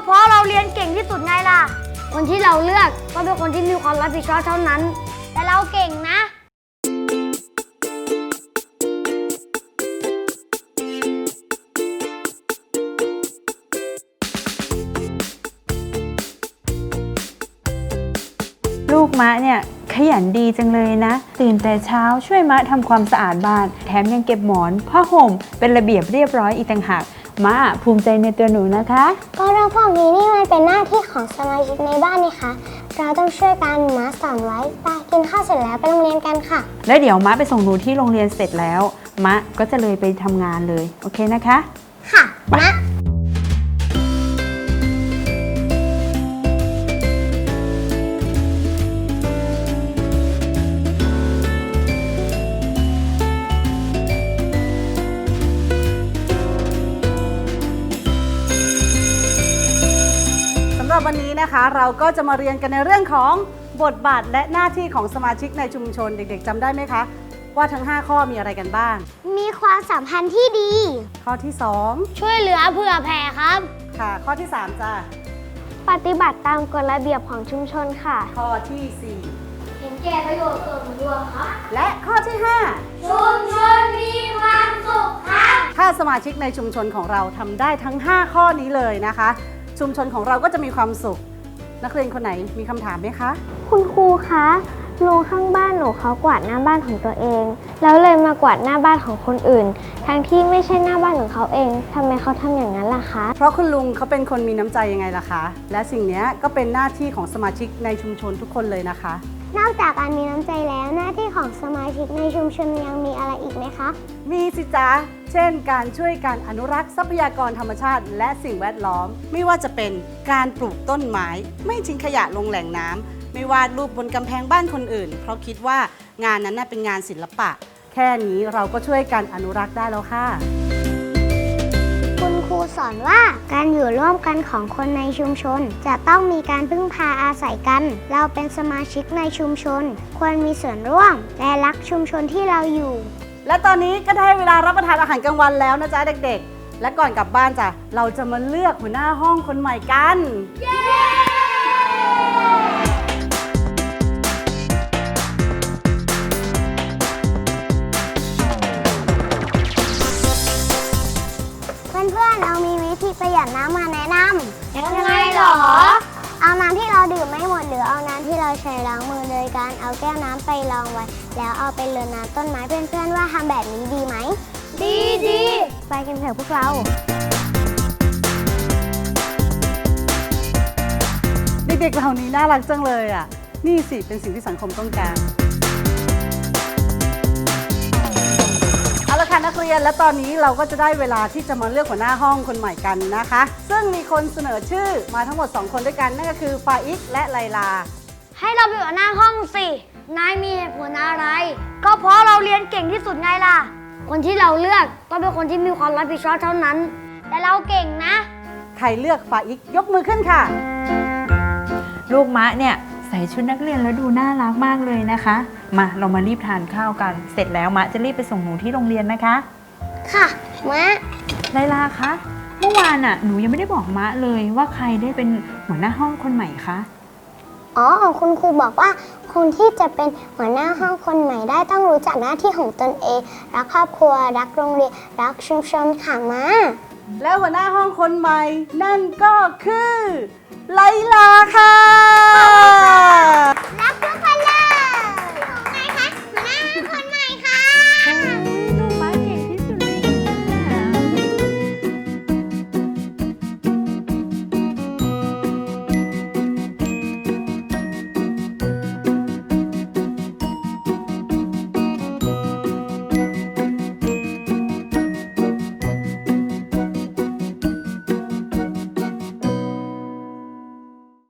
เราเลือกก็เป็นคนที่มีความรับผิดชอบเท่านั้น แต่เราเก่งนะลูกมะเนี่ยขยันดีจังเลยนะ ตื่นแต่เช้าช่วยมะทำความสะอาดบ้าน แถมยังเก็บหมอนผ้าห่มเป็นระเบียบเรียบร้อยอีกต่างหาก มะภูมิใจในตัวหนูนะคะก็เรื่องพวกนี้นี่มันเป็นหน้าที่ของสมาชิกในบ้านนี่คะเราต้องช่วยกันมาสอนไว้ไปกินข้าวเสร็จแล้วไปโรงเรียนกันค่ะ แล้วเดี๋ยวมะไปส่งหนูที่โรงเรียนเสร็จแล้วมะก็จะเลยไปทำงานเลย โอเคนะคะ ค่ะมา นนี้นะคะ เราก็จะมาเรียนกันในเรื่องของบทบาทและหน้าที่ของสมาชิกในชุมชนเด็กๆจำได้ไหมคะ ว่าทั้ง 5 ข้อมีอะไรกันบ้าง มีความสัมพันธ์ที่ดี ข้อที่ ช่วยเหลือเผื่อแผ่ครับ 2 ค่ะ ข้อที่ 3 จ้ะปฏิบัติตามกฎระเบียบของชุมชนค่ะ ข้อทีสี่ เห็นแก่ประโยชน์ส่วนรวมครับ4 และข้อที่ชุมชนมีความสุขครับ5ถ้าสมาชิกในชุมชนของเราทำได้ทั้ง 5 ข้อนี้เลยนะคะ ชุมชนของเราก็จะมีความสุข นักเรียนคนไหนมีคำถามไหมคะ คุณครูคะลุงข้างบ้านหนูเขากวาดหน้าบ้านของตัวเอง แล้วเลยมากวาดหน้าบ้านของคนอื่น ทั้งที่ไม่ใช่หน้าบ้านของเขาเองทำไมเขาทำอย่างนั้นล่ะคะ เพราะคุณลุงเขาเป็นคนมีน้ำใจยังไงล่ะคะ และสิ่งเนี้ยก็เป็นหน้าที่ของสมาชิกในชุมชนทุกคนเลยนะคะ นอกจากการมีน้ำใจแล้วหน้าที่ของสมาชิกในชุมชนยังมีอะไรอีกไหมคะ มีสิจ๊ะ เช่น การช่วยการอนุรักษ์ทรัพยากรธรรมชาติ และสิ่งแวดล้อม ไม่ว่าจะเป็นการปลูกต้นไม้ ไม่ทิ้งขยะลงแหล่งน้ำ ไม่วาดรูปบนกำแพงบ้านคนอื่น เพราะคิดว่างานนั้นน่ะเป็นงานศิลปะ แค่นี้เราก็ช่วยการอนุรักษ์ได้แล้วค่ะ คุณครูสอนว่า การอยู่ร่วมกันของคนในชุมชน จะต้องมีการพึ่งพาอาศัยกัน เราเป็นสมาชิกในชุมชน ควรมีส่วนร่วม และรักชุมชนที่เราอยู่ และตอนนี้ก็ได้เวลารับประทานอาหารกลางวันแล้วนะจ๊ะเด็กๆ และก่อนกลับบ้านจ้ะเราจะมาเลือกหัวหน้าห้องคนใหม่กัน เน้ำมาแนะนำยังไงหรอ เอาน้ำที่เราดื่มไม่หมดหรือเอาน้ำที่เราใช้ล้างมือโดยการเอาแก้วน้ำไปรองไว้แล้วเอาไปเลือน้ำต้นไม้เพื่อนๆว่าทำแบบนี้ดีไหม ดีดีไปกันเถอะพวกเรา เด็กๆเหล่านี้น่ารักจังเลยอะ นี่สิเป็นสิ่งที่สังคมต้องการ ค่ะนักเรียนและตอนนี้เราก็จะได้เวลาที่จะมาเลือกหัวหน้าห้องคนใหม่กันนะคะ ซึ่งมีคนเสนอชื่อมาทั้งหมด 2 คนด้วยกันนั่นก็คือฟาอิกและไลลา ให้เราไปอยู่หน้าห้องสิ นายมีเหตุผลอะไร ก็เพราะเราเรียนเก่งที่สุดไงล่ะ คนที่เราเลือกก็เป็นคนที่มีความรับผิดชอบเท่านั้น แต่เราเก่งนะ ใครเลือกฟาอิกยกมือขึ้นค่ะ ลูกมะเนี่ยใส่ชุดนักเรียนแล้วดูน่ารักมากเลยนะคะ มาเรามารีบทานข้าวกัน เสร็จแล้วมะจะรีบไปส่งหนูที่โรงเรียนนะคะค่ะมะไลลาคะเมื่อวานอะหนูยังไม่ได้บอกมะเลยว่าใครได้เป็นหัวหน้าห้องคนใหม่คะอ๋อคุณครูบอกว่าคนที่จะเป็นหัวหน้าห้องคนใหม่ได้ต้องรู้จักหน้าที่ของตนเอง รักครอบครัวรักโรงเรียนรักชุมชนค่ะมาและหัวหน้าห้องคนใหม่ นั่นก็คือไลลาค่ะ